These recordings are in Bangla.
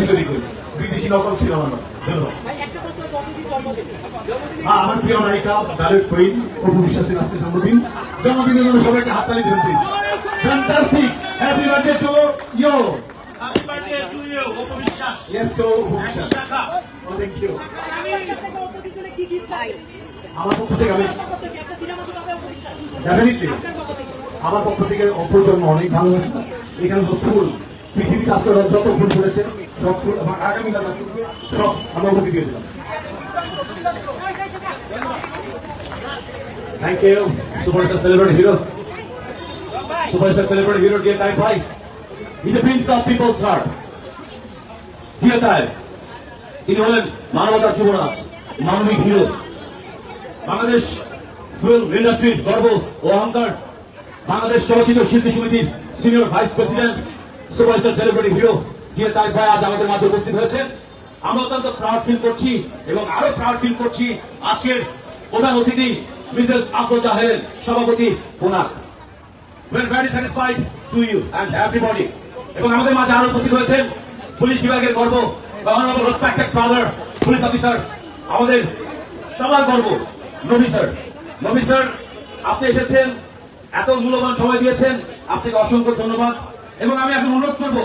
বিতরী করি। বিদেশি নকল সিনেমা নয়। ধন্যবাদ। হ্যাঁ, আমার প্রিয় নায়িকা ডালেট কুইন অপু বিশ্বাসের আজকে জন্মদিন। জন্মদিনের জন্য সবাইকে হাততালি please fantastic happy birthday to you Happy birthday to you, Oppo Biswas. Yes to Apu Biswas. O thank you আমার পক্ষ থেকে আমি ডেফিনেটলি আমার পক্ষ থেকে অপুর জন্য অনেক ভালোবাসা। এখানে তো ফুল। আসলে যত ফুল ফুলেছে সব ফুল আমার আগামী দাদা সব আমি অপুকে দিয়ে দিলাম Thank you, superstar celebrity hero. Superstar celebrity hero dear Taib Bhai. He's a prince of people's heart. Dear Taib, তিনি হলেন মানবতার যুবরাজ মানবিক হিরো বাংলাদেশ ফিল্ম ইন্ডাস্ট্রির গর্ব ও অহংকার বাংলাদেশ চলচ্চিত্র শিল্পী সমিতির senior vice president superstar celebrity hero dear তাইক ভাই আজ আমাদের মাঝে উপস্থিত হয়েছেন। আমরা অত্যন্ত প্রাউড ফিল করছি এবং আরও প্রাউড ফিল করছি আজকের প্রধান অতিথি মিসেস আফরোজা হেলেন সভাপতি কোনাক. এবং আমাদের মাঝে আরও উপস্থিত হয়েছেন পুলিশ বিভাগের গর্ব রেসপেক্টেড ব্রাদার পুলিশ অফিসার আমাদের সবার গর্ব, নবী স্যার নবী স্যার আপনি এসেছেন, এত মূল্যবান সময় দিয়েছেন, আপনাকে অসংখ্য ধন্যবাদ। এবং আমি এখন অনুরোধ করব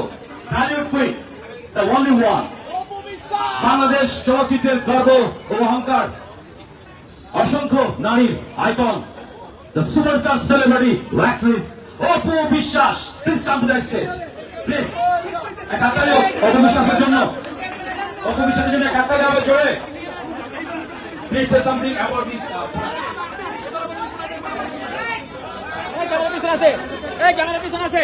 দ্য বাংলাদেশ চলচ্চিত্রের গর্ব ও অহংকার, অসংখ্য নারীর icon, the superstar celebrity actress, Apu Biswas please come to the stage please এক হাততালি হোক অপু বিশ্বাসের জন্য, অপু বিশ্বাসের জন্য এক হাততালি হবে জোরে please say something about this এই ক্যামেরা পিছনে আছে, এই ক্যামেরা পিছনে আছে।